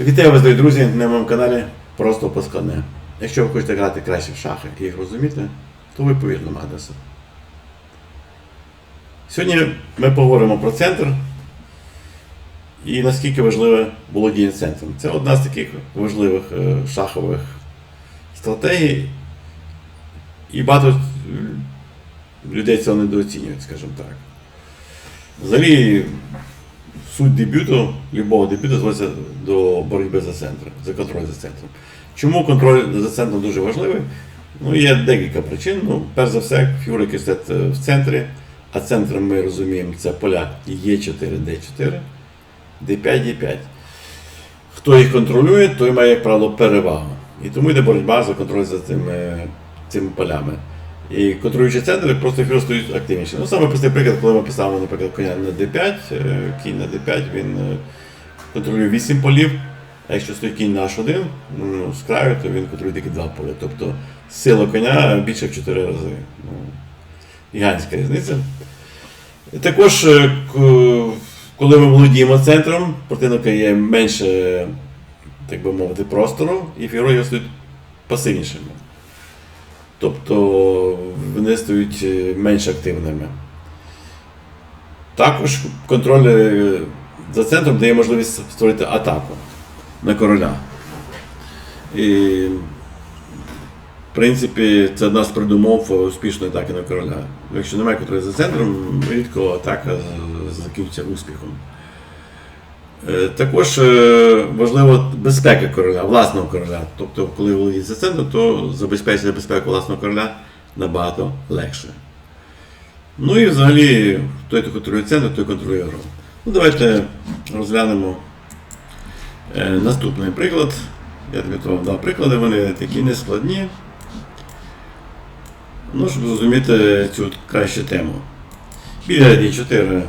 Вітаю вас, дорогі друзі, на моєму каналі Просто Поскладне. Якщо ви хочете грати краще в шахи і їх розуміти, то ви повірно адресу. Сьогодні ми поговоримо про центр і наскільки важливе володіння центром. Це одна з таких важливих е, шахових стратегій. І багато людей цього недооцінюють, скажімо так. Взагалі, суть дебюту, любого дебюту зводиться до боротьби за центр, за контроль за центром. Чому контроль за центром дуже важливий? Ну, є декілька причин. Ну, перш за все, фігури, які стоять е, в центрі, а центром ми розуміємо, це поля Е4, Д4, Д5, Д5. Хто їх контролює, той має, як правило, перевагу. І тому йде боротьба за контроль за цими, цими полями. І контролюючі центри просто фігури стають активніші. Ну, саме простий приклад, коли ми писали, наприклад, коня на D5, е, кінь на D5, він е, контролює 8 полів, а якщо стоїть кінь на H1, ну, з краю, то він контролює тільки 2 поля. Тобто сила коня більше в 4 рази. Ну, гігантська різниця. Також, е, коли ми володіємо центром, противника є менше, так би мовити, простору, і фігури стають пасивнішими. Тобто вони стають е, менш активними. Також контроль е, за центром дає можливість створити атаку на короля. І, в принципі, це одна з передумов успішної атаки на короля. Якщо немає контролю за центром, рідко атака закінчиться успіхом. Е, також е, важливо безпека короля, власного короля. Тобто, коли володіється центр, то забезпечити безпеку власного короля набагато легше. Ну і взагалі, той, хто контролює центр, той контролює гром. Ну, Давайте розглянемо е, наступний приклад. Я тобі вам дав приклади, вони такі нескладні. Ну, Щоб зрозуміти цю кращу тему. Біля d 4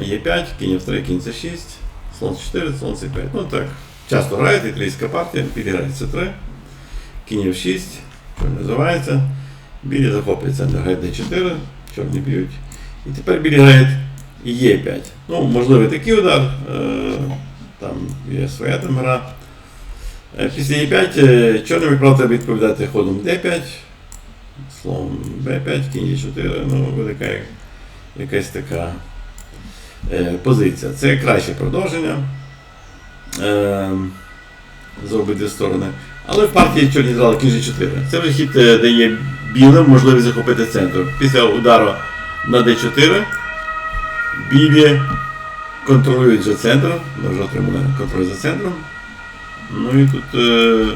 є 5, кінь f3, кінь c 6 94, 95. Ну так. Часто граєте, ітлійська партія, білі грає С3, кінь 6, що називається. Білі захоплюється, грає d4, чорні б'ють. І тепер білі грає Е5. Ну, можливо, такий удар. Е, там є своя там гра. Е, після Е5 чорним відправ відповідати ходом d5, словом b5, кінь Е4, ну, велика якась така позиція. Це краще продовження е, за обидві сторони. Але в партії чорні зрали кінь G4. Це вже хід е, дає білим можливість захопити центр. Після удару на D4 білі контролюють вже центр, ми вже отримали контроль за центром. Ну і тут е,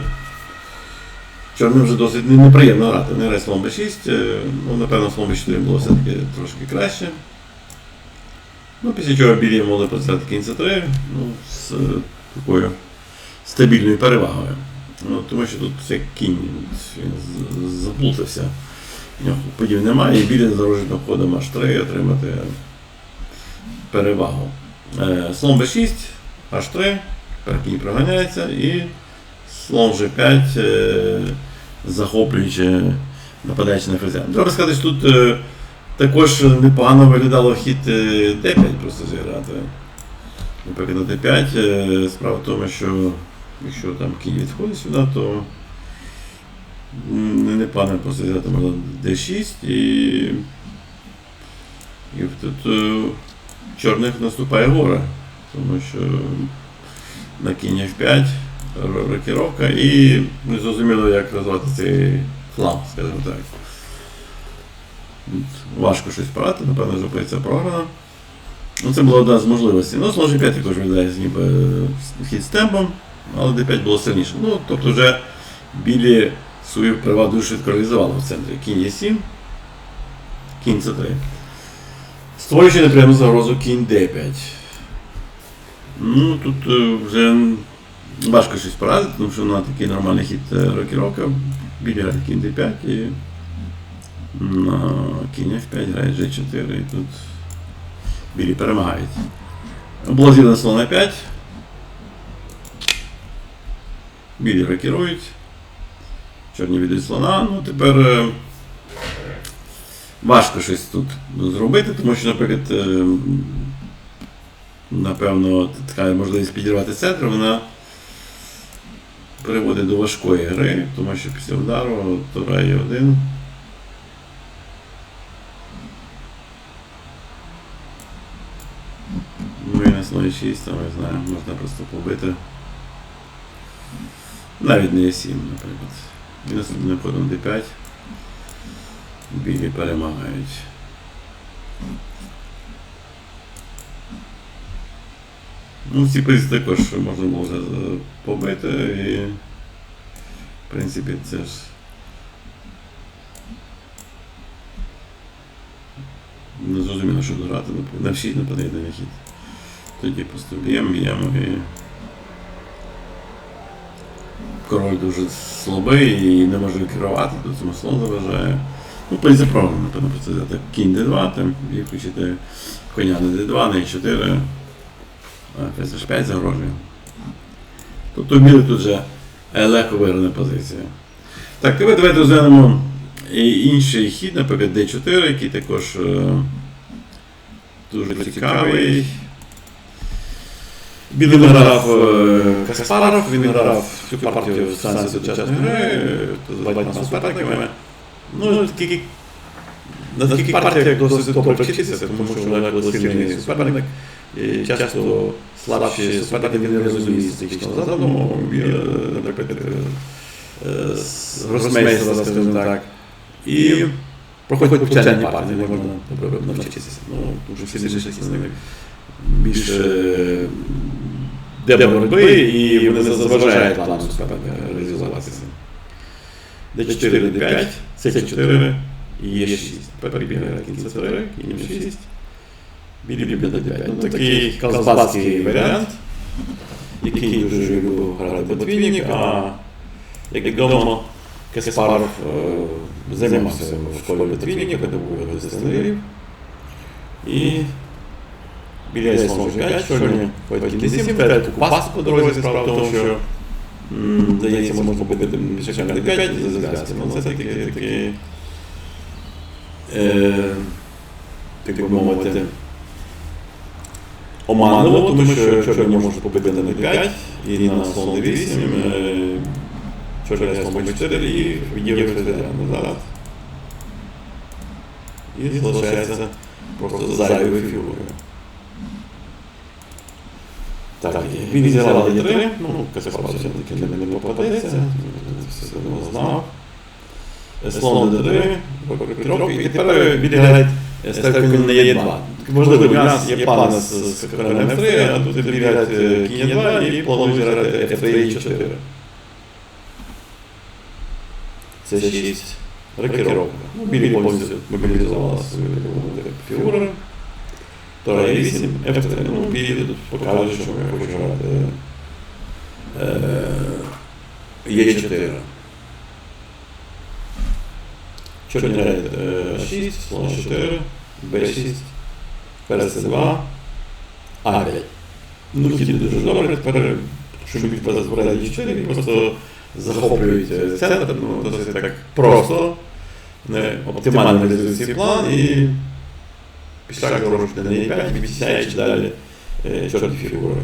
чорним вже досить неприємно грати. Не грає слон b6, е, ну, напевно, слон b4 було все-таки трошки краще. Ну, після чого білі могли поставити кінь c3 ну, з такою стабільною перевагою. Ну, тому що тут це кінь заплутався. Подів немає, і білі зарожено ходом H3 отримати перевагу. Е, слон b6, H3, тепер кінь проганяється і слон g5, е, захоплюючи, нападаючи на ферзя. Треба сказати, що тут е, також непогано виглядало хід е, d5 просто зіграти. Наприклад, на d5. е, Справа в тому, що якщо там кінь відходить сюди, то непогано просто зіграти можна d6 і, і тут е, чорних наступає горе, тому що на кінь F5 р- рокіровка і не зрозуміло, як розвивати цей фланг, скажімо так. Важко щось парати, напевно, зробиться програна. Ну, це була одна з можливостей. Ну, слон G5 також виглядає ніби е, хід з темпом, але D5 було сильніше. Ну, тобто вже білі свою перевагу дуже швидко реалізували в центрі. Кінь Е7, кінь С3. Створюючи непряму загрозу кінь D5. Ну, тут е, вже важко щось порадити, тому що на такий нормальний хід е, рокіровка. Білі грають кінь D5 і на кінь F5 грає G4 і тут білі перемагають. З'єднано слон А5. Білі рокірують. Чорні віддають слона. Ну, тепер е, важко щось тут зробити, тому що, наприклад, е, напевно, така можливість підірвати центр, вона приводить до важкої гри, тому що після удару тура є один. Мінус 0,6, там, я знаю, можна просто побити. Навіть не Е7, наприклад. Мінус одним ходом D5. Білі перемагають. Ну, ці призи також можна було вже побити і в принципі це ж. Не зрозуміло, що грати на всі на хід. Тоді просто б'ємо, б'ємо і. Король дуже слабий і не може керувати, то цьому слон заважає. Ну, правильно, напевно, про це взяти. Кінь D2, там, і включити коня на D2, на E4. А, ферзь H5 загрожує. Тобто білий тут вже легко виграна позиція. Так, тепер давайте розглянемо інший хід, наприклад, D4, який також е, дуже цікавий. Білий грав е, Каспаров, він грав всю партію в станції сучасної гри, з багатьма суперниками. Ну, такі, на таких партіях досить добре вчитися, тому що був сильний суперник. І часто слабші суперники не розуміють статичного задуму, е, наприклад, е, гросмейстера, скажімо так. І проходять повчальні партії, де можна навчитися. Ну, дуже захисник більше де боротьби, і вони заважають плану суперника реалізуватися. D4, D5, C4 і E6. Тепер бігає кінь C3, кінь F6. Білі б'є D5. Ну, такий калсбатський варіант, який дуже любив грати Ботвінник, а як відомо, Каспаров е, займався в школі Ботвінника, де був його дизайнерів. І біля слон 5, чорні ходять кінь D7, втратять таку паску по дорозі, справа тому, що здається, можна побити пішаком D5 за зв'язки. Ну, це такі, такі е, так би мовити, оманливо, тому що чорні можуть побити на D5 і на слон D8, е, чорний слон B4 і відігрується назад. І залишається просто зайвою фігурою. Так, він зіграв D3, ну, Каспаров все-таки не, не попадеться, все одно знав. Слон D3, крок, і тепер відіграють ставку на Е2. Можливо, у нас є план з, з королем F3, а тут відіграють кінь Е2 і планують зіграти F3 і 4. Це 6. Рокіровка. Ну, білі повністю мобілізувала свою фігуру. Тура 8, F3. Ну, тут покажуть, що я хочу грати. Е 4 Чорний грає 6, слон 4, Б6, ферзь 2, А5. Ну, хід дуже добре, тепер, що міг позабирати Е4, просто захоплюють центр, ну, досить так просто, не оптимально реалізують цей план і після гроші на Е5, відтісняючи далі е, чорні фігури.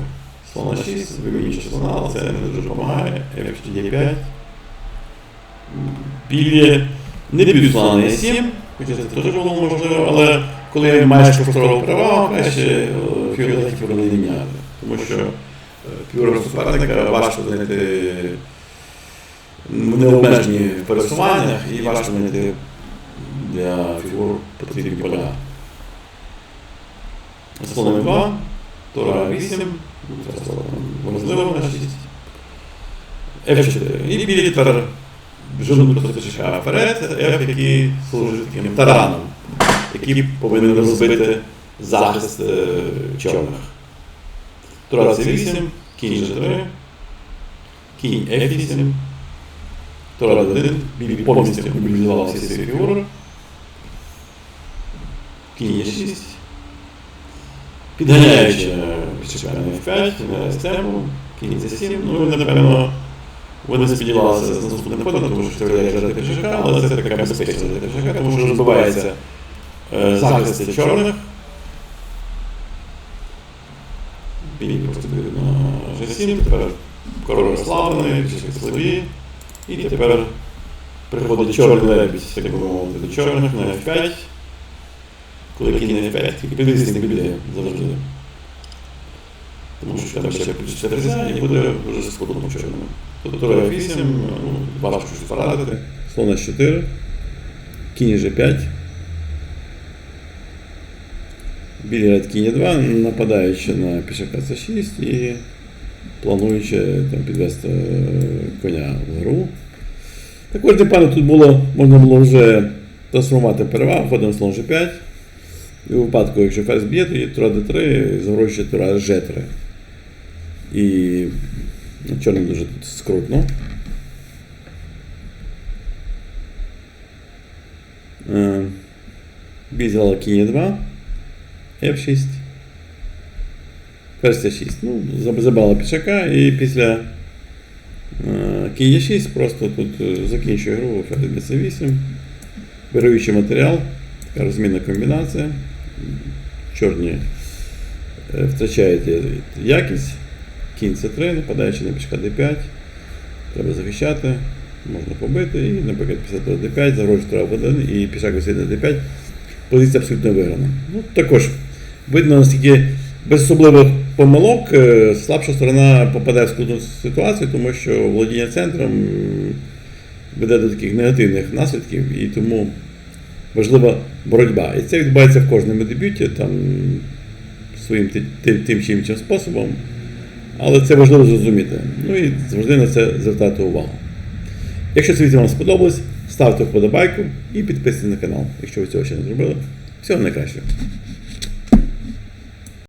Слон 6, вимінюючи слона, але це не дуже допомагає, F5. Білі не б'ють слона на 7, хоча це теж було можливо, але коли маєш просторову перевагу, краще фігури фігури не міняти. Тому що е, фігура суперника важко знайти необмежені в пересуваннях і важко знайти для фігур потрібні поля. Слон 2, Тора 8, можливо, на 6. F4. І білі тепер. Женуть просто вперед, F, який служить таким тараном, який повинен розбити захист е, чорних. Тура C8, кінь G3, кінь F8, Тура D1, білі повністю мобілізував всі свої фігури, кінь E6, підганяючи пішка на F5, на стему, кінь C7, ну, напевно, вони сподівалися з наступним ходом, тому що це жати пішака, але це така безпечна пішака, тому що розбивається е, захист чорних. Білі просто на G7, тепер Корови ослаблені, пішки слабі. І тепер приходить чорний лебідь, так би мовити, до чорних на F5. Коли на F5, тільки підвісник біля завжди. Тому що там ще плюс 4 за і буде вже складно чорному. Тобто F8, ну, важко щось порадити. Слон H4, кінь G5. Білий ряд кінь 2, нападаючи на пішака С6 і плануючи там, підвести коня в гру. Також непогано тут було, можна було вже трансформувати перевагу, ходом слон G5. І у випадку, якщо ферзь б'є, то є тура D3, загрожує тура G3. І чорним дуже тут скрутно. Біль кінь 2, F6. Ферзь C6. Ну, заб- забрала пішака і після е, кінь 6 просто тут е, закінчує гру ферзь C8. Вируючий матеріал, така розмінна комбінація. Чорні е, втрачають якість. Кінь С3, нападаючи на пішка D5. Треба захищати, можна побити. І, наприклад, після того D5, загрожує треба в 1 і пішак висить на D5. Позиція абсолютно виграна. Ну, також видно, наскільки без особливих помилок е, слабша сторона попадає в складну ситуацію, тому що володіння центром веде до таких негативних наслідків, і тому важлива боротьба. І це відбувається в кожному дебюті, там своїм ти- ти- тим чи іншим способом. Але це важливо зрозуміти. Ну і завжди на це звертати увагу. Якщо це відео вам сподобалось, ставте вподобайку і підписуйтесь на канал, якщо ви цього ще не зробили. Всього найкращого.